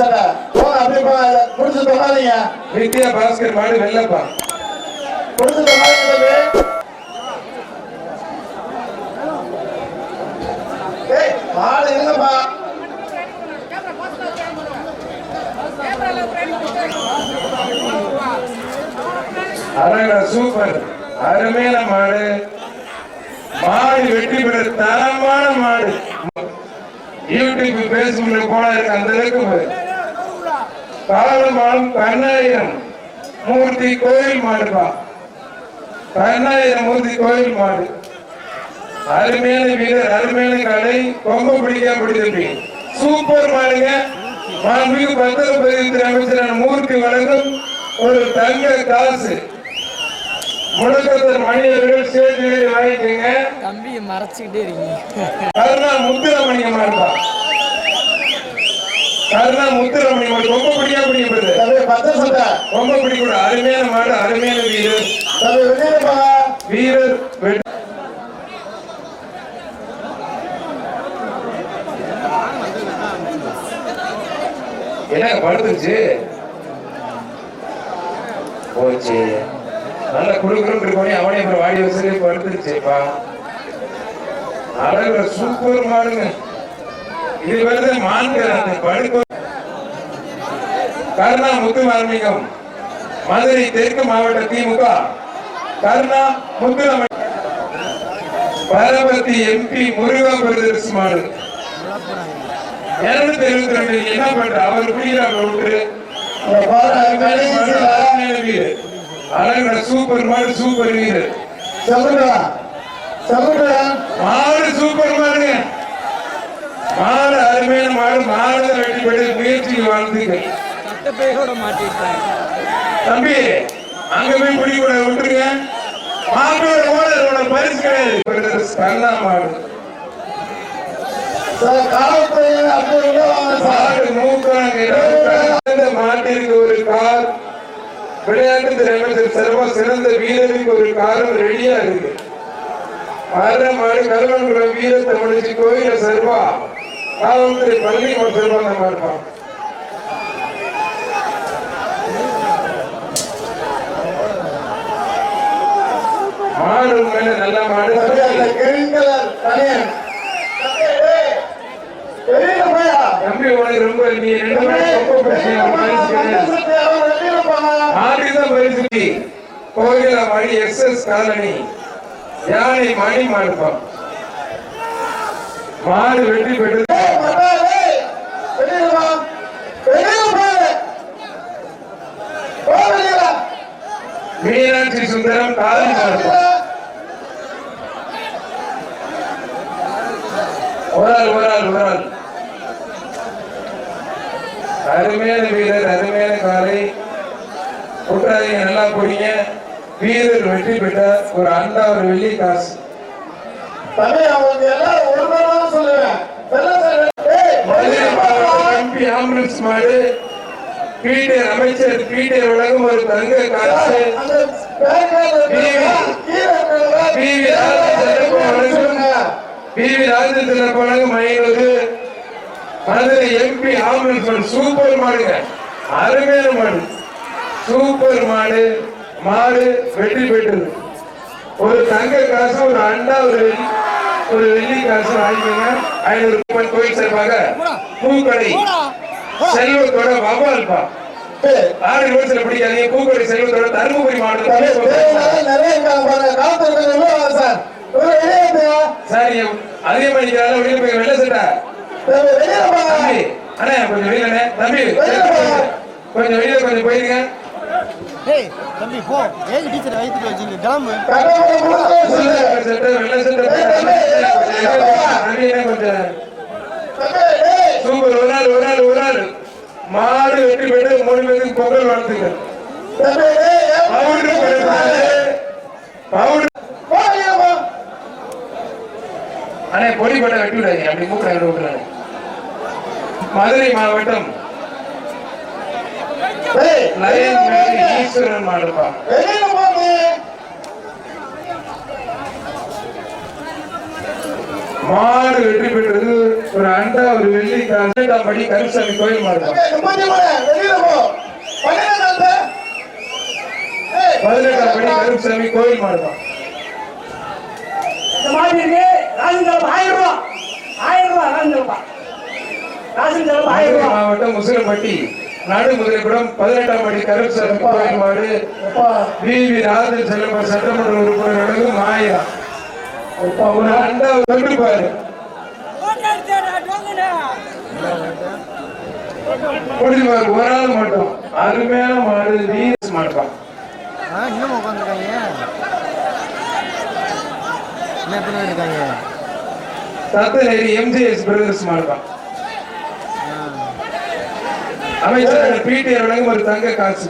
சட்டை போங்க அப்படி முடிச்சு தொடாதீங்க. வித்யா பாஸ்கர் மாடு வெள்ளப்பா. முடிச்சு தொடாதீங்க மாடு இல்லப்பா. அழகா சூப்பர். அருமையான மாடு. மாடு வெற்றி பெற தரமான மாடு. யூடியூப் பேஸ்புக்ல போனா இருக்கு அந்த அளவுக்கு காலமாலும் கண்ணாயிரம் மூர்த்தி கோயில் மாடுப்பா கண்ணாயிரம் மூர்த்தி கோயில் மாடு. அருமையான வீரர் அருமையான கலை கொம்ப பிடிக்காம பிடிச்சிருப்பி சூப்பர் மாடுங்க. மாண்புமிகு பத்திரப்பதிவுத்துறை அமைச்சரான மூர்த்தி வழங்கும் ஒரு தங்க காசு. அவர்கள் ஸ்டேஜ் ஏறி வாங்கிக்கோங்க. தம்பியை மறைச்சிக்கிட்டே இருக்கீங்க. கருணா முத்துரமணியம் மாடுப்பா கருணா முத்துரமணியம் மாடு ரொம்ப பிடிக்காம பிடிக்கிறது தம்பி பச்சை சட்டை ரொம்ப பிடிக்கூட அருமையான மாடு அருமையான வீரர். தம்பி வெளியே போங்க வீரர் என்னங்க படுத்துச்சு போச்சு. நல்ல குடுக்குறோம் இருக்கோனே அவனே அப்புறம் வாடி வசதி படுத்துருச்சுப்பா. அழகுல சூப்பர் மாடுங்க. மான்கள் அந்த படுக்க கருணா முத்து மார்மிகம் மதுரை தெற்கு மாவட்ட திமுக. கருணா முத்துரமணி பரபத்தி எம்பி முருகா இருநூத்தி எழுபத்தி ரெண்டு என்ன பண்ற? அவர் பிடிக்கிறார் விட்டு இங்க பாருங்க வெளியே அழகா சூப்பர் மாடு சூப்பர் வீரர் சொல்லுங்க சொல்லுங்க மாடு சூப்பர் மாடுங்க மாடு அருமையான மாடு மாடு வெட்டி பெற்று முயற்சிக்கு வாழ்ந்துங்க சட்டப்பையோட மாட்டிட்டாங்க தம்பி அங்க போய் பிடிக்கூட விட்டுருங்க. மாட்டோட ஓனரோட பரிசு கிடையாது கண்ணா மாடு. மாட்டிற்கு ஒரு கார். விளையாட்டு துறை அமைச்சர் சிறப்பா சிறந்த வீரருக்கு ஒரு காரும் ரெடியா இருக்கு. மாடு கருவன்குளம் வீரத்தை முடிச்சு கோயில சிறப்பா காவல்துறை பள்ளி சிறப்பா நம்ம இருப்போம் மாடு உண்மையில நல்ல மாடு. தம்பி உனக்கு ரொம்ப நீ ரெண்டு ஆடிதான் பரிசுத்தி கோயில மணி எஸ் எஸ் காலனி. யானை மணி மாடுப்பம் மாடு வெற்றி பெற்றது. மீனாட்சி சுந்தரம் மாடுப்பம் ஒரு ஆள் ஒரு ஆள் ஒரு ஆள் அருமையான வீரர் அருமையான காலை. கூட்டாளிங்க நல்லா போறீங்க வீரர் வெற்றி பெற்றார். ஒரு அண்டா ஒரு வெள்ளி காசு. அவனுக்கு எல்லாம் ஒரு எம்பி ஆம்புலன்ஸ் மாடு பீட்டர் அமைச்சர் பீட்டர் வழங்கும் ஒரு தங்க காசு பிவி ராஜேந்திரன் வழங்கும் மதுரை எம்பி ஆம்புலன்ஸ் மாடு சூப்பர் மாடுங்க அருமையான மாடு சூப்பர் மாடு மாடு வெற்றி பெற்றது ஒரு தங்க காசு ஒரு அண்டா ஒரு ஒரு வெள்ளி காசு வாங்கிக்கோங்க. ஐநூறு ரூபாய் கோயில் சார்பாக பூக்கடை செல்வத்தோட வவால்பா. ஆறு நிமிஷத்துல பிடிக்காதீங்க. பூக்கடை செல்வத்தோட தருமபுரி வாங்க சார். அதிகமா நிக்கிறாங்க வெளியில போய் வெள்ள சட்டை அண்ணே கொஞ்சம் வெளியில அண்ணே. தம்பி கொஞ்சம் வெளியில கொஞ்சம் போயிருங்க. ஏய் தம்பி போ. ஏன் டீச்சர் வயிற்றுல வச்சுங்க. கிளம்பு. சூப்பர் ஒரு நாள் ஒரு நாள் ஒரு நாள் மாடு வெட்டி போயிட்டு மூணு பேருக்கு பொங்கல் வளர்த்துங்க அண்ணே பொடி பட்டை வெட்டி விடாதீங்க. அப்படி மூக்க மதுரை மாவட்டம் வெளியில போங்க. மாடு வெற்றி பெற்றது ஒரு அண்டா ஒரு வெள்ளி பதினெட்டாம் படி கருசாமி கோயில் மாடு பதினெட்டாம் படி கருசாமி கோயில் மாடு மாவட்டம் முசிலப்பட்டி நடுமுதிரைக்குடம் பதினெட்டாம் படி மாடு அப்பா வி. வி. ராஜன் செல்வம் சட்டமன்ற உறுப்பினர் மாயா ஒரு அண்டா கொண்டு பாரு புரிஞ்சு பாரு ஒரு ஆள் மட்டும். அருமையான மாடு வீஸ் மாடுப்பான் ஆ இன்னும் உட்காந்துருக்காங்க. என்ன இருக்காங்க? தத்தநேரி எம்ஜிஎஸ் பிரதர்ஸ் மாடுப்பான் அமைச்சர் பிடி வழங்கும் ஒரு தங்க காசு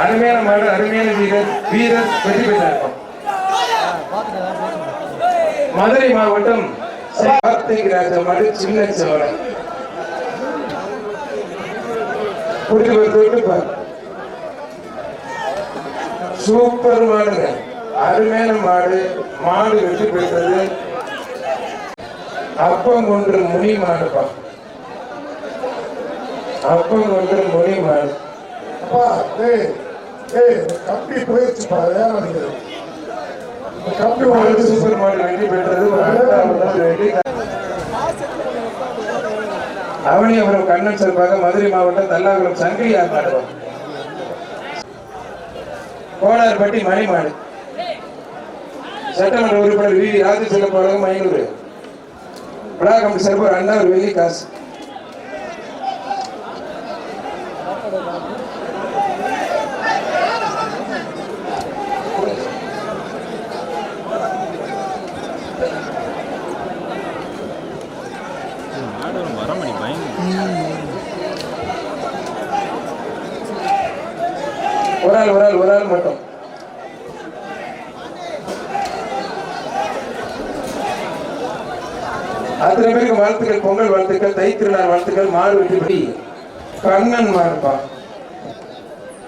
அருமையான மாடு அருமையான வீரர் வீரர் வெற்றி பெற்றார். மதுரை மாவட்டம் கார்த்திக் மாடு சின்ன சோழன் கூட்டி போய் சூப்பர் மாடுங்க. அருமையான மாடு மாடு வெற்றி பெற்றது. அப்பம் ஒன்று முனி மாடுப்பான் கொன்று முனி மாடு அப்பா ஏய் ஏய் கம்பி ஏன் நினைக்கிறேன் கம்பி போயிடுச்சு சூப்பர் மாடு வெற்றி பெற்றது அவனியபுரம் கண்ணன் சார்பாக மதுரை மாவட்டம் தல்லாகுளம் சங்கிலியார் மாடுவோம் கோனார்பட்டி மணிமாடு. சட்டமன்ற உறுப்பினர் வி. ராஜசெல்லம் பாடகம் ஐநூறு. விழாக்கம் சார்பாக அண்ணா ஒரு வெள்ளி காசு. ஒரு ஆள் ஒரு ஆள் ஒரு ஆள் மட்டும். அத்தனை பேருக்கு வாழ்த்துக்கள் பொங்கல் வாழ்த்துக்கள் தை திருநாள் வாழ்த்துக்கள் மாடு வெற்றி கண்ணன் மாடுப்பா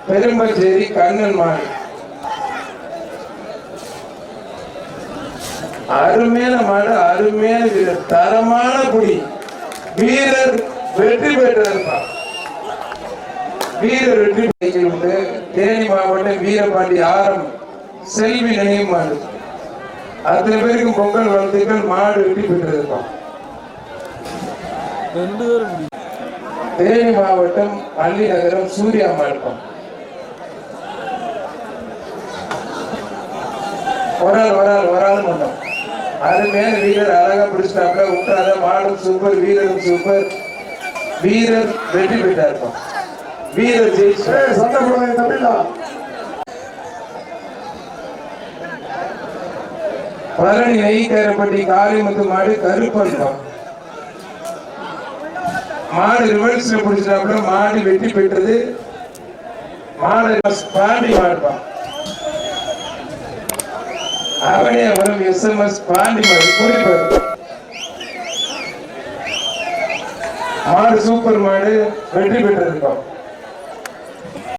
பெரும்பச்சேரி கண்ணன் மாடு அருமையான மாடு அருமையான தரமான குடி. வீரர் வெற்றி பெற்றிருப்பார் வீரர் வெற்றி பெற்று உண்டு தேனி மாவட்டம் வீரபாண்டி ஆரம் செல்வி நினைவு மாடு. அத்தனை பேருக்கும் பொங்கல் வாழ்த்துக்கள் மாடு வெற்றி பெற்றிருப்பான் தேனி மாவட்டம் பள்ளி நகரம் சூர்யா மாவட்டம் ஒரு ஆள் ஒரு ஆள் ஒரு ஆள் மட்டும் அருமையான வீரர் அழகா பிடிச்சிட்டாங்க விட்டாத மாடும் சூப்பர் வீரரும் சூப்பர் வீரர் வெற்றி பெற்றாருப்பான் வீரர் ஜெயிச்சு சண்டை போடாதீங்க தம்பிலா பழனி நெய்க்காரப்பட்டி காளிமுத்து மாடு கருப்பருப்பான் மாடு ரிவர்ஸ்ல பிடிச்சிட்டாப்புல மாடு வெற்றி பெற்றது. மாடு பாண்டி மாடுப்பான் அவனே வரும் எஸ்எம்எஸ் பாண்டி மாடு குறிப்பாரு மாடு சூப்பர் மாடு வெற்றி பெற்றிருக்கோம்